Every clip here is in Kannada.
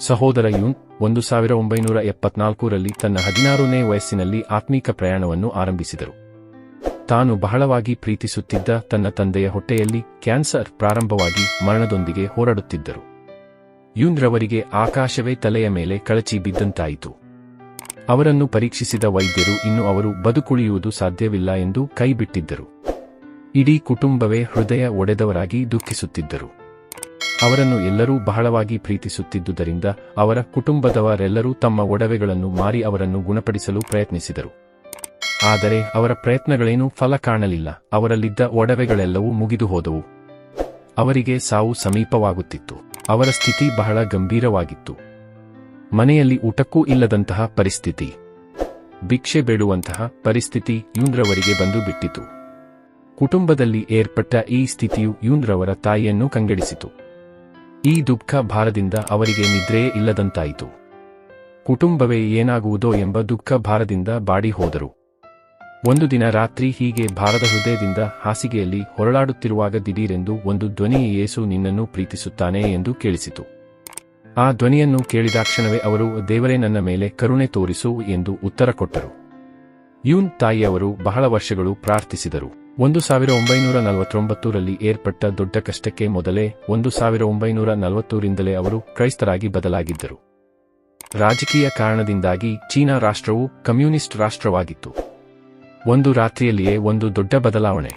ಸಹೋದರ ಯುನ್ ಒಂದು ಸಾವಿರ ಒಂಬೈನೂರ ಎಪ್ಪತ್ನಾಲ್ಕರಲ್ಲಿ ತನ್ನ ಹದಿನಾರನೇ ವಯಸ್ಸಿನಲ್ಲಿ ಆತ್ಮೀಕ ಪ್ರಯಾಣವನ್ನು ಆರಂಭಿಸಿದರು. ತಾನು ಬಹಳವಾಗಿ ಪ್ರೀತಿಸುತ್ತಿದ್ದ ತನ್ನ ತಂದೆಯ ಹೊಟ್ಟೆಯಲ್ಲಿ ಕ್ಯಾನ್ಸರ್ ಪ್ರಾರಂಭವಾಗಿ ಮರಣದೊಂದಿಗೆ ಹೋರಾಡುತ್ತಿದ್ದರು. ಯೂನ್ರವರಿಗೆ ಆಕಾಶವೇ ತಲೆಯ ಮೇಲೆ ಕಳಚಿ ಬಿದ್ದಂತಾಯಿತು. ಅವರನ್ನು ಪರೀಕ್ಷಿಸಿದ ವೈದ್ಯರು ಇನ್ನು ಅವರು ಬದುಕುಳಿಯುವುದು ಸಾಧ್ಯವಿಲ್ಲ ಎಂದು ಕೈಬಿಟ್ಟಿದ್ದರು. ಇಡೀ ಕುಟುಂಬವೇ ಹೃದಯ ಒಡೆದವರಾಗಿ ದುಃಖಿಸುತ್ತಿದ್ದರು. ಅವರನ್ನು ಎಲ್ಲರೂ ಬಹಳವಾಗಿ ಪ್ರೀತಿಸುತ್ತಿದ್ದುದರಿಂದ ಅವರ ಕುಟುಂಬದವರೆಲ್ಲರೂ ತಮ್ಮ ಒಡವೆಗಳನ್ನು ಮಾರಿ ಅವರನ್ನು ಗುಣಪಡಿಸಲು ಪ್ರಯತ್ನಿಸಿದರು. ಆದರೆ ಅವರ ಪ್ರಯತ್ನಗಳೇನೂ ಫಲ ಕಾಣಲಿಲ್ಲ, ಅವರಲ್ಲಿದ್ದ ಒಡವೆಗಳೆಲ್ಲವೂ ಮುಗಿದು ಹೋದವು. ಅವರಿಗೆ ಸಾವು ಸಮೀಪವಾಗುತ್ತಿತ್ತು, ಅವರ ಸ್ಥಿತಿ ಬಹಳ ಗಂಭೀರವಾಗಿತ್ತು. ಮನೆಯಲ್ಲಿ ಊಟಕ್ಕೂ ಇಲ್ಲದಂತಹ ಪರಿಸ್ಥಿತಿ. ಭಿಕ್ಷೆ ಬೇಡುವಂತಹ ಪರಿಸ್ಥಿತಿ ಯೂನ್ರವರಿಗೆ ಬಂದು ಬಿಟ್ಟಿತು. ಕುಟುಂಬದಲ್ಲಿ ಏರ್ಪಟ್ಟ ಈ ಸ್ಥಿತಿಯು ಯೂನ್ರವರ ತಾಯಿಯನ್ನು ಕಂಗೆಡಿಸಿತು. ಈ ದುಃಖ ಭಾರದಿಂದ ಅವರಿಗೆ ನಿದ್ರೆಯೇ ಇಲ್ಲದಂತಾಯಿತು. ಕುಟುಂಬವೇ ಏನಾಗುವುದೋ ಎಂಬ ದುಃಖ ಭಾರದಿಂದ ಬಾಡಿ ಹೋದರು. ಒಂದು ದಿನ ರಾತ್ರಿ ಹೀಗೆ ಭಾರದ ಹೃದಯದಿಂದ ಹಾಸಿಗೆಯಲ್ಲಿ ಹೊರಳಾಡುತ್ತಿರುವಾಗ ದಿಢೀರೆಂದು ಒಂದು ಧ್ವನಿ ಯೇಸು ನಿನ್ನನ್ನು ಪ್ರೀತಿಸುತ್ತಾನೆ ಎಂದು ಕೇಳಿಸಿತು. ಆ ಧ್ವನಿಯನ್ನು ಕೇಳಿದಾಕ್ಷಣವೇ ಅವರು, ದೇವರೇ ನನ್ನ ಮೇಲೆ ಕರುಣೆ ತೋರಿಸು ಎಂದು ಉತ್ತರ ಕೊಟ್ಟರು. ಯೂನ್ ತಾಯಿಯವರು ಬಹಳ ವರ್ಷಗಳು ಪ್ರಾರ್ಥಿಸಿದರು. ಒಂದು ಸಾವಿರ ಒಂಬೈನೂರ ನಲವತ್ತೊಂಬತ್ತರಲ್ಲಿ ಏರ್ಪಟ್ಟ ದೊಡ್ಡ ಕಷ್ಟಕ್ಕೆ ಮೊದಲೇ ಒಂದು ಸಾವಿರ ಒಂಬೈನೂರ ನಲವತ್ತೂರಿಂದಲೇ ಅವರು ಕ್ರೈಸ್ತರಾಗಿ ಬದಲಾಗಿದ್ದರು. ರಾಜಕೀಯ ಕಾರಣದಿಂದಾಗಿ ಚೀನಾ ರಾಷ್ಟ್ರವು ಕಮ್ಯುನಿಸ್ಟ್ ರಾಷ್ಟ್ರವಾಗಿತ್ತು. ಒಂದು ರಾತ್ರಿಯಲ್ಲಿಯೇ ಒಂದು ದೊಡ್ಡ ಬದಲಾವಣೆ.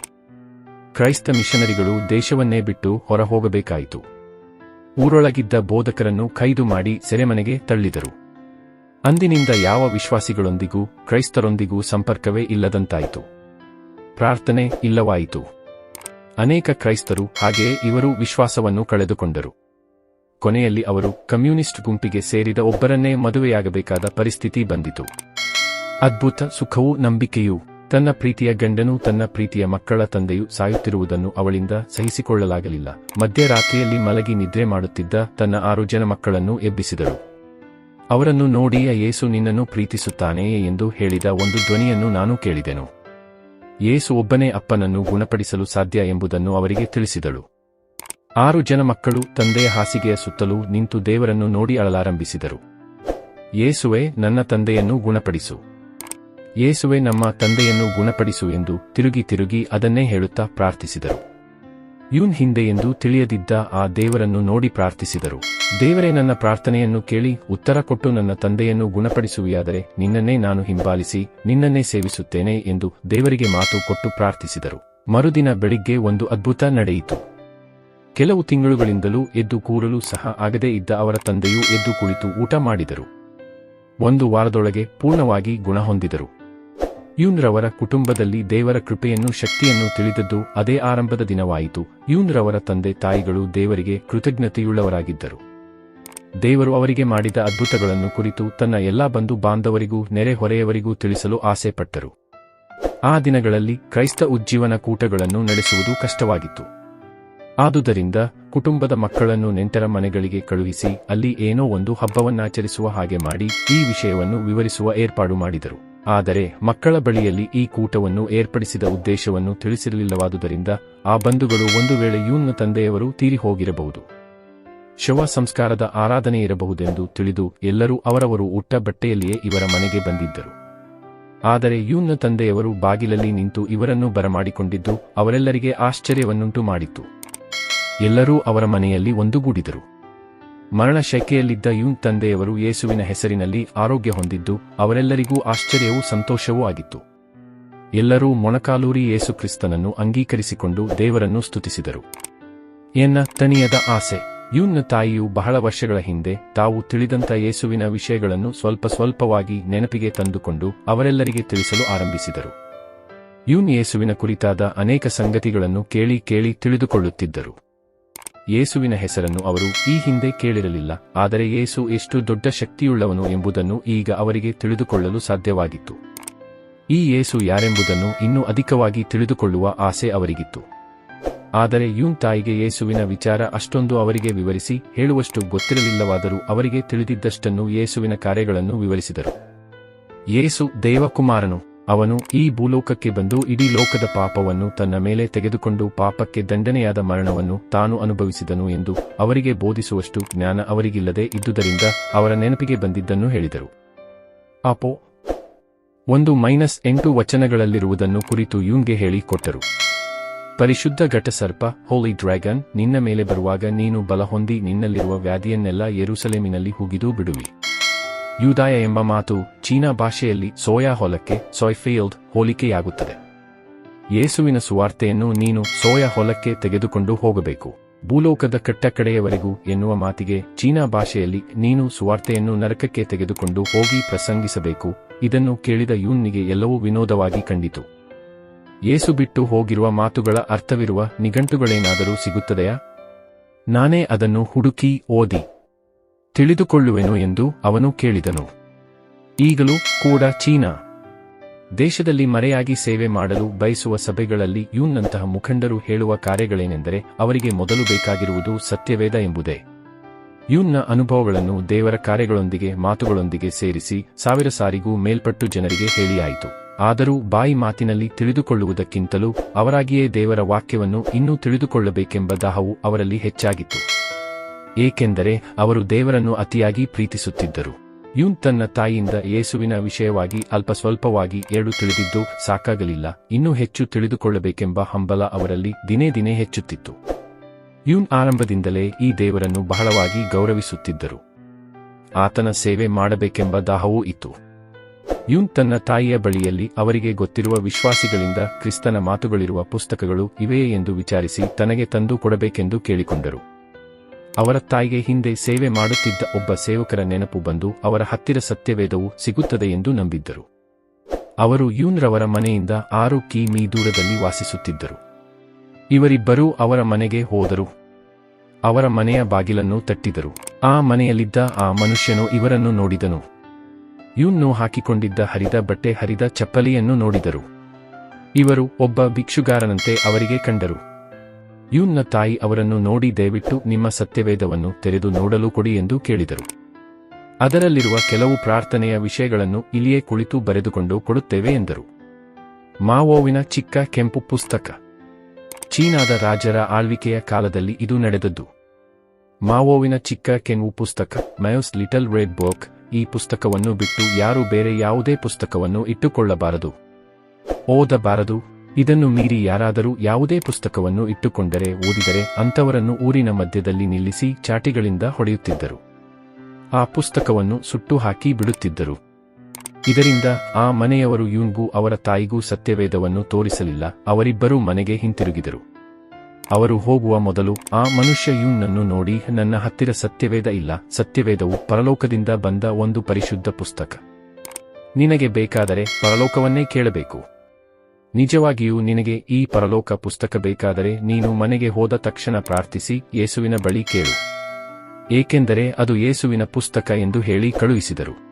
ಕ್ರೈಸ್ತ ಮಿಷನರಿಗಳು ದೇಶವನ್ನೇ ಬಿಟ್ಟು ಹೊರಹೋಗಬೇಕಾಯಿತು. ಊರೊಳಗಿದ್ದ ಬೋಧಕರನ್ನು ಕೈದು ಮಾಡಿ ಸೆರೆಮನೆಗೆ ತಳ್ಳಿದರು. ಅಂದಿನಿಂದ ಯಾವ ವಿಶ್ವಾಸಿಗಳೊಂದಿಗೂ ಕ್ರೈಸ್ತರೊಂದಿಗೂ ಸಂಪರ್ಕವೇ ಇಲ್ಲದಂತಾಯಿತು. ಪ್ರಾರ್ಥನೆ ಇಲ್ಲವಾಯಿತು. ಅನೇಕ ಕ್ರೈಸ್ತರು ಹಾಗೆಯೇ ಇವರು ವಿಶ್ವಾಸವನ್ನು ಕಳೆದುಕೊಂಡರು. ಕೊನೆಯಲ್ಲಿ ಅವರು ಕಮ್ಯುನಿಸ್ಟ್ ಗುಂಪಿಗೆ ಸೇರಿದ ಒಬ್ಬರನ್ನೇ ಮದುವೆಯಾಗಬೇಕಾದ ಪರಿಸ್ಥಿತಿ ಬಂದಿತು. ಅದ್ಭುತ ಸುಖವೂ ನಂಬಿಕೆಯೂ, ತನ್ನ ಪ್ರೀತಿಯ ಗಂಡನೂ ತನ್ನ ಪ್ರೀತಿಯ ಮಕ್ಕಳ ತಂದೆಯು ಸಾಯುತ್ತಿರುವುದನ್ನು ಅವಳಿಂದ ಸಹಿಸಿಕೊಳ್ಳಲಾಗಲಿಲ್ಲ. ಮಧ್ಯರಾತ್ರಿಯಲ್ಲಿ ಮಲಗಿ ನಿದ್ರೆ ಮಾಡುತ್ತಿದ್ದ ತನ್ನ ಆರು ಜನ ಮಕ್ಕಳನ್ನು ಎಬ್ಬಿಸಿದಳು ಅವರನ್ನು ನೋಡಿ ಯೇಸು ನಿನ್ನನ್ನು ಪ್ರೀತಿಸುತ್ತಾನೆಯೇ ಎಂದು ಹೇಳಿದ ಒಂದು ಧ್ವನಿಯನ್ನು ನಾನು ಕೇಳಿದೆನು. ಯೇಸು ಒಬ್ಬನೇ ಅಪ್ಪನನ್ನು ಗುಣಪಡಿಸಲು ಸಾಧ್ಯ ಎಂಬುದನ್ನು ಅವರಿಗೆ ತಿಳಿಸಿದಳು. ಆರು ಜನ ಮಕ್ಕಳು ತಂದೆಯ ಹಾಸಿಗೆಯ ಸುತ್ತಲೂ ನಿಂತು ದೇವರನ್ನು ನೋಡಿ ಅಳಲಾರಂಭಿಸಿದರು. ಯೇಸುವೆ, ನನ್ನ ತಂದೆಯನ್ನು ಗುಣಪಡಿಸು. ಯೇಸುವೆ, ನಮ್ಮ ತಂದೆಯನ್ನು ಗುಣಪಡಿಸು ಎಂದು ತಿರುಗಿ ತಿರುಗಿ ಅದನ್ನೇ ಹೇಳುತ್ತಾ ಪ್ರಾರ್ಥಿಸಿದರು. ಯೂನ್ ಹಿಂದೆ ಎಂದು ತಿಳಿಯದಿದ್ದ ಆ ದೇವರನ್ನು ನೋಡಿ ಪ್ರಾರ್ಥಿಸಿದರು. ದೇವರೇ, ನನ್ನ ಪ್ರಾರ್ಥನೆಯನ್ನು ಕೇಳಿ ಉತ್ತರ ಕೊಟ್ಟು ನನ್ನ ತಂದೆಯನ್ನು ಗುಣಪಡಿಸುವಿಯಾದರೆ ನಿನ್ನನ್ನೇ ನಾನು ಹಿಂಬಾಲಿಸಿ ನಿನ್ನನ್ನೇ ಸೇವಿಸುತ್ತೇನೆ ಎಂದು ದೇವರಿಗೆ ಮಾತು ಕೊಟ್ಟು ಪ್ರಾರ್ಥಿಸಿದರು. ಮರುದಿನ ಬೆಳಿಗ್ಗೆ ಒಂದು ಅದ್ಭುತ ನಡೆಯಿತು. ಕೆಲವು ತಿಂಗಳುಗಳಿಂದಲೂ ಎದ್ದು ಕೂರಲು ಸಹ ಆಗದೇ ಇದ್ದ ಅವರ ತಂದೆಯೂ ಎದ್ದು ಕುಳಿತು ಊಟ ಮಾಡಿದರು. ಒಂದು ವಾರದೊಳಗೆ ಪೂರ್ಣವಾಗಿ ಗುಣ ಹೊಂದಿದರು ಯೂನ್ರವರ ಕುಟುಂಬದಲ್ಲಿ ದೇವರ ಕೃಪೆಯನ್ನು ಶಕ್ತಿಯನ್ನು ತಿಳಿದದ್ದು ಅದೇ ಆರಂಭದ ದಿನವಾಯಿತು. ಯೂನ್ರವರ ತಂದೆ ತಾಯಿಗಳು ದೇವರಿಗೆ ಕೃತಜ್ಞತೆಯುಳ್ಳವರಾಗಿದ್ದರು. ದೇವರು ಅವರಿಗೆ ಮಾಡಿದ ಅದ್ಭುತಗಳನ್ನು ಕುರಿತು ತನ್ನ ಎಲ್ಲಾ ಬಂಧು ಬಾಂಧವರಿಗೂ ನೆರೆಹೊರೆಯವರಿಗೂ ತಿಳಿಸಲು ಆಸೆಪಟ್ಟರು. ಆ ದಿನಗಳಲ್ಲಿ ಕ್ರೈಸ್ತ ಉಜ್ಜೀವನ ಕೂಟಗಳನ್ನು ನಡೆಸುವುದು ಕಷ್ಟವಾಗಿತ್ತು. ಆದುದರಿಂದ ಕುಟುಂಬದ ಮಕ್ಕಳನ್ನು ನೆಂಟರ ಮನೆಗಳಿಗೆ ಕಳುಹಿಸಿ ಅಲ್ಲಿ ಏನೋ ಒಂದು ಹಬ್ಬವನ್ನಾಚರಿಸುವ ಹಾಗೆ ಮಾಡಿ ಈ ವಿಷಯವನ್ನು ವಿವರಿಸುವ ಏರ್ಪಾಡು ಮಾಡಿದರು. ಆದರೆ ಮಕ್ಕಳ ಬಳಿಯಲ್ಲಿ ಈ ಕೂಟವನ್ನು ಏರ್ಪಡಿಸಿದ ಉದ್ದೇಶವನ್ನು ತಿಳಿಸಿರಲಿಲ್ಲವಾದುದರಿಂದ ಆ ಬಂಧುಗಳು ಒಂದು ವೇಳೆ ಯೂನ್ನ ತಂದೆಯವರು ತೀರಿ ಹೋಗಿರಬಹುದು ಶವ ಸಂಸ್ಕಾರದ ಆರಾಧನೆ ಇರಬಹುದೆಂದು ತಿಳಿದು ಎಲ್ಲರೂ ಅವರವರು ಉಟ್ಟ ಬಟ್ಟೆಯಲ್ಲಿಯೇ ಇವರ ಮನೆಗೆ ಬಂದಿದ್ದರು. ಆದರೆ ಯೂನ್ನ ತಂದೆಯವರು ಬಾಗಿಲಲ್ಲಿ ನಿಂತು ಇವರನ್ನು ಬರಮಾಡಿಕೊಂಡಿದ್ದು ಅವರೆಲ್ಲರಿಗೆ ಆಶ್ಚರ್ಯವನ್ನುಂಟು ಮಾಡಿತು ಎಲ್ಲರೂ ಅವರ ಮನೆಯಲ್ಲಿ ಒಂದುಗೂಡಿದರು. ಮರಣ ಶೆಕೆಯಲ್ಲಿದ್ದ ಯೂನ್ ತಂದೆಯವರು ಯೇಸುವಿನ ಹೆಸರಿನಲ್ಲಿ ಆರೋಗ್ಯ ಹೊಂದಿದ್ದು ಅವರೆಲ್ಲರಿಗೂ ಆಶ್ಚರ್ಯವೂ ಸಂತೋಷವೂ ಆಗಿತ್ತು. ಎಲ್ಲರೂ ಮೊಣಕಾಲೂರಿ ಯೇಸುಕ್ರಿಸ್ತನನ್ನು ಅಂಗೀಕರಿಸಿಕೊಂಡು ದೇವರನ್ನು ಸ್ತುತಿಸಿದರು. ಎನ್ನ ತನಿಯದ ಆಸೆ. ಯೂನ್ನ ತಾಯಿಯು ಬಹಳ ವರ್ಷಗಳ ಹಿಂದೆ ತಾವು ತಿಳಿದಂತ ಯೇಸುವಿನ ವಿಷಯಗಳನ್ನು ಸ್ವಲ್ಪ ಸ್ವಲ್ಪವಾಗಿ ನೆನಪಿಗೆ ತಂದುಕೊಂಡು ಅವರೆಲ್ಲರಿಗೆ ತಿಳಿಸಲು ಆರಂಭಿಸಿದರು. ಯೂನ್ ಯೇಸುವಿನ ಕುರಿತಾದ ಅನೇಕ ಸಂಗತಿಗಳನ್ನು ಕೇಳಿ ಕೇಳಿ ತಿಳಿದುಕೊಳ್ಳುತ್ತಿದ್ದರು. ಯೇಸುವಿನ ಹೆಸರನ್ನು ಅವರು ಈ ಹಿಂದೆ ಕೇಳಿರಲಿಲ್ಲ, ಆದರೆ ಯೇಸು ಎಷ್ಟು ದೊಡ್ಡ ಶಕ್ತಿಯುಳ್ಳವನು ಎಂಬುದನ್ನು ಈಗ ಅವರಿಗೆ ತಿಳಿದುಕೊಳ್ಳಲು ಸಾಧ್ಯವಾಗಿತ್ತು. ಈ ಯೇಸು ಯಾರೆಂಬುದನ್ನು ಇನ್ನೂ ಅಧಿಕವಾಗಿ ತಿಳಿದುಕೊಳ್ಳುವ ಆಸೆ ಅವರಿಗಿತ್ತು. ಆದರೆ ಯೂನ್ ತಾಯಿಗೆ ಯೇಸುವಿನ ವಿಚಾರ ಅಷ್ಟೊಂದು ಅವರಿಗೆ ವಿವರಿಸಿ ಹೇಳುವಷ್ಟು ಗೊತ್ತಿರಲಿಲ್ಲವಾದರೂ ಅವರಿಗೆ ತಿಳಿದಿದ್ದಷ್ಟನ್ನು ಯೇಸುವಿನ ಕಾರ್ಯಗಳನ್ನು ವಿವರಿಸಿದರು. ಯೇಸು ದೇವಕುಮಾರನು, ಅವನು ಈ ಭೂಲೋಕಕ್ಕೆ ಬಂದು ಇಡೀ ಲೋಕದ ಪಾಪವನ್ನು ತನ್ನ ಮೇಲೆ ತೆಗೆದುಕೊಂಡು ಪಾಪಕ್ಕೆ ದಂಡನೆಯಾದ ಮರಣವನ್ನು ತಾನು ಅನುಭವಿಸಿದನು ಎಂದು ಅವರಿಗೆ ಬೋಧಿಸುವಷ್ಟು ಜ್ಞಾನ ಅವರಿಗಿಲ್ಲದೆ ಇದ್ದುದರಿಂದ ಅವರ ನೆನಪಿಗೆ ಬಂದಿದ್ದನ್ನು ಹೇಳಿದರು. ಅಪೋ, ಒಂದು ಮೈನಸ್ ಎಂಟು ವಚನಗಳಲ್ಲಿರುವುದನ್ನು ಕುರಿತು ಯೂನ್ಗೆ ಹೇಳಿ ಕೊಟ್ಟರು. ಪರಿಶುದ್ಧ ಘಟಸರ್ಪ ಹೋಲಿ ಡ್ರ್ಯಾಗನ್ ನಿನ್ನ ಮೇಲೆ ಬರುವಾಗ ನೀನು ಬಲ ಹೊಂದಿ ನಿನ್ನಲ್ಲಿರುವ ವ್ಯಾಧಿಯನ್ನೆಲ್ಲ ಯೆರೂಸಲೇಮಿನಲ್ಲಿ ಹುಗಿದು ಬಿಡುವಿ. ಯೂದಾಯ ಎಂಬ ಮಾತು ಚೀನಾ ಭಾಷೆಯಲ್ಲಿ ಸೋಯಾ ಹೊಲಕ್ಕೆ ಸೋಯ್ಫೀಲ್ಡ್ ಹೋಲಿಕೆಯಾಗುತ್ತದೆ. ಯೇಸುವಿನ ಸುವಾರ್ತೆಯನ್ನು ನೀನು ಸೋಯಾ ಹೊಲಕ್ಕೆ ತೆಗೆದುಕೊಂಡು ಹೋಗಬೇಕು. ಭೂಲೋಕದ ಕಟ್ಟಕಡೆಯವರೆಗೂ ಎನ್ನುವ ಮಾತಿಗೆ ಚೀನಾ ಭಾಷೆಯಲ್ಲಿ ನೀನು ಸುವಾರ್ತೆಯನ್ನು ನರಕಕ್ಕೆ ತೆಗೆದುಕೊಂಡು ಹೋಗಿ ಪ್ರಸಂಗಿಸಬೇಕು. ಇದನ್ನು ಕೇಳಿದ ಯೂನ್ನಿಗೆ ಎಲ್ಲವೂ ವಿನೋದವಾಗಿ ಕಂಡಿತು. ಯೇಸು ಬಿಟ್ಟು ಹೋಗಿರುವ ಮಾತುಗಳ ಅರ್ಥವಿರುವ ನಿಘಂಟುಗಳೇನಾದರೂ ಸಿಗುತ್ತದೆಯಾ? ನಾನೇ ಅದನ್ನು ಹುಡುಕಿ ಓದಿ ತಿಳಿದುಕೊಳ್ಳುವೆನು ಎಂದು ಅವನು ಕೇಳಿದನು. ಈಗಲೂ ಕೂಡ ಚೀನಾ ದೇಶದಲ್ಲಿ ಮರೆಯಾಗಿ ಸೇವೆ ಮಾಡಲು ಬಯಸುವ ಸಭೆಗಳಲ್ಲಿ ಯೂನ್ನಂತಹ ಮುಖಂಡರು ಹೇಳುವ ಕಾರ್ಯಗಳೇನೆಂದರೆ ಅವರಿಗೆ ಮೊದಲು ಬೇಕಾಗಿರುವುದು ಸತ್ಯವೇದ ಎಂಬುದೇ. ಯೂನ್ನ ಅನುಭವಗಳನ್ನು ದೇವರ ಕಾರ್ಯಗಳೊಂದಿಗೆ ಮಾತುಗಳೊಂದಿಗೆ ಸೇರಿಸಿ ಸಾವಿರ ಸಾರಿಗೂ ಮೇಲ್ಪಟ್ಟು ಜನರಿಗೆ ಹೇಳಿಯಾಯಿತು. ಆದರೂ ಬಾಯಿ ಮಾತಿನಲ್ಲಿ ತಿಳಿದುಕೊಳ್ಳುವುದಕ್ಕಿಂತಲೂ ಅವರಾಗಿಯೇ ದೇವರ ವಾಕ್ಯವನ್ನು ಇನ್ನೂ ತಿಳಿದುಕೊಳ್ಳಬೇಕೆಂಬ ದಾಹವು ಅವರಲ್ಲಿ ಹೆಚ್ಚಾಗಿತ್ತು. ಏಕೆಂದರೆ ಅವರು ದೇವರನ್ನು ಅತಿಯಾಗಿ ಪ್ರೀತಿಸುತ್ತಿದ್ದರು. ಯೂನ್ ತನ್ನ ತಾಯಿಯಿಂದ ಯೇಸುವಿನ ವಿಷಯವಾಗಿ ಅಲ್ಪ ಸ್ವಲ್ಪವಾಗಿ ಎರಡು ತಿಳಿದಿದ್ದು ಸಾಕಾಗಲಿಲ್ಲ, ಇನ್ನೂ ಹೆಚ್ಚು ತಿಳಿದುಕೊಳ್ಳಬೇಕೆಂಬ ಹಂಬಲ ಅವರಲ್ಲಿ ದಿನೇ ದಿನೇ ಹೆಚ್ಚುತ್ತಿತ್ತು. ಯೂನ್ ಆರಂಭದಿಂದಲೇ ಈ ದೇವರನ್ನು ಬಹಳವಾಗಿ ಗೌರವಿಸುತ್ತಿದ್ದರು. ಆತನ ಸೇವೆ ಮಾಡಬೇಕೆಂಬ ದಾಹವೂ ಇತ್ತು. ಯೂನ್ ತನ್ನ ತಾಯಿಯ ಬಳಿಯಲ್ಲಿ ಅವರಿಗೆ ಗೊತ್ತಿರುವ ವಿಶ್ವಾಸಿಗಳಿಂದ ಕ್ರಿಸ್ತನ ಮಾತುಗಳಿರುವ ಪುಸ್ತಕಗಳು ಇವೆಯೇ ಎಂದು ವಿಚಾರಿಸಿ ತನಗೆ ತಂದು ಕೊಡಬೇಕೆಂದು ಕೇಳಿಕೊಂಡರು. ಅವರ ತಾಯಿಗೆ ಹಿಂದೆ ಸೇವೆ ಮಾಡುತ್ತಿದ್ದ ಒಬ್ಬ ಸೇವಕರ ನೆನಪು ಬಂದು ಅವರ ಹತ್ತಿರ ಸತ್ಯವೇದವು ಸಿಗುತ್ತದೆ ಎಂದು ನಂಬಿದ್ದರು. ಅವರು ಯೂನ್ರವರ ಮನೆಯಿಂದ ಆರು ಕಿಮೀ ದೂರದಲ್ಲಿ ವಾಸಿಸುತ್ತಿದ್ದರು. ಇವರಿಬ್ಬರೂ ಅವರ ಮನೆಗೆ ಹೋದರು. ಅವರ ಮನೆಯ ಬಾಗಿಲನ್ನು ತಟ್ಟಿದರು. ಆ ಮನೆಯಲ್ಲಿದ್ದ ಆ ಮನುಷ್ಯನು ಇವರನ್ನು ನೋಡಿದನು. ಯೂನ್ನು ಹಾಕಿಕೊಂಡಿದ್ದ ಹರಿದ ಬಟ್ಟೆ ಹರಿದ ಚಪ್ಪಲಿಯನ್ನು ನೋಡಿದರು. ಇವರು ಒಬ್ಬ ಭಿಕ್ಷುಗಾರನಂತೆ ಅವರಿಗೆ ಕಂಡರು. ಯೂನ್ನ ತಾಯಿ ಅವರನ್ನು ನೋಡಿ ದಯವಿಟ್ಟು ನಿಮ್ಮ ಸತ್ಯವೇದವನ್ನು ತೆರೆದು ನೋಡಲು ಕೊಡಿ ಎಂದು ಕೇಳಿದರು. ಅದರಲ್ಲಿರುವ ಕೆಲವು ಪ್ರಾರ್ಥನೆಯ ವಿಷಯಗಳನ್ನು ಇಲ್ಲಿಯೇ ಕುಳಿತು ಬರೆದುಕೊಂಡು ಕೊಡುತ್ತೇವೆ ಎಂದರು. ಮಾವೋವಿನ ಚಿಕ್ಕ ಕೆಂಪು ಪುಸ್ತಕ. ಚೀನಾದ ರಾಜರ ಆಳ್ವಿಕೆಯ ಕಾಲದಲ್ಲಿ ಇದು ನಡೆದದ್ದು. ಮಾವೋವಿನ ಚಿಕ್ಕ ಕೆಂಪು ಪುಸ್ತಕ ಮಯೋಸ್ ಲಿಟಲ್ ರೆಡ್ ಬುಕ್ ಈ ಪುಸ್ತಕವನ್ನು ಬಿಟ್ಟು ಯಾರು ಬೇರೆ ಯಾವುದೇ ಪುಸ್ತಕವನ್ನು ಇಟ್ಟುಕೊಳ್ಳಬಾರದು. ಓದಬಾರದು. ಇದನ್ನು ಮೀರಿ ಯಾರಾದರೂ ಯಾವುದೇ ಪುಸ್ತಕವನ್ನು ಇಟ್ಟುಕೊಂಡರೆ ಓದಿದರೆ ಅಂಥವರನ್ನು ಊರಿನ ಮಧ್ಯದಲ್ಲಿ ನಿಲ್ಲಿಸಿ ಚಾಟಿಗಳಿಂದ ಹೊಡೆಯುತ್ತಿದ್ದರು. ಆ ಪುಸ್ತಕವನ್ನು ಸುಟ್ಟು ಹಾಕಿ ಬಿಡುತ್ತಿದ್ದರು. ಇದರಿಂದ ಆ ಮನೆಯವರು ಯೂನ್ಗೂ ಅವರ ತಾಯಿಗೂ ಸತ್ಯವೇದವನ್ನು ತೋರಿಸಲಿಲ್ಲ. ಅವರಿಬ್ಬರೂ ಮನೆಗೆ ಹಿಂತಿರುಗಿದರು. ಅವರು ಹೋಗುವ ಮೊದಲು ಆ ಮನುಷ್ಯ ಯೂನ್ನನ್ನು ನೋಡಿ, ನನ್ನ ಹತ್ತಿರ ಸತ್ಯವೇದ ಇಲ್ಲ. ಸತ್ಯವೇದವು ಪರಲೋಕದಿಂದ ಬಂದ ಒಂದು ಪರಿಶುದ್ಧ ಪುಸ್ತಕ. ನಿನಗೆ ಬೇಕಾದರೆ ಪರಲೋಕವನ್ನೇ ಕೇಳಬೇಕು. ನಿಜವಾಗಿಯೂ ನಿನಗೆ ಈ ಪರಲೋಕ ಪುಸ್ತಕ ಬೇಕಾದರೆ ನೀನು ಮನೆಗೆ ಹೋದ ತಕ್ಷಣ ಪ್ರಾರ್ಥಿಸಿ, ಯೇಸುವಿನ ಬಳಿ ಕೇಳು. ಏಕೆಂದರೆ ಅದು ಯೇಸುವಿನ ಪುಸ್ತಕ ಎಂದು ಹೇಳಿ ಕಳುಹಿಸಿದರು.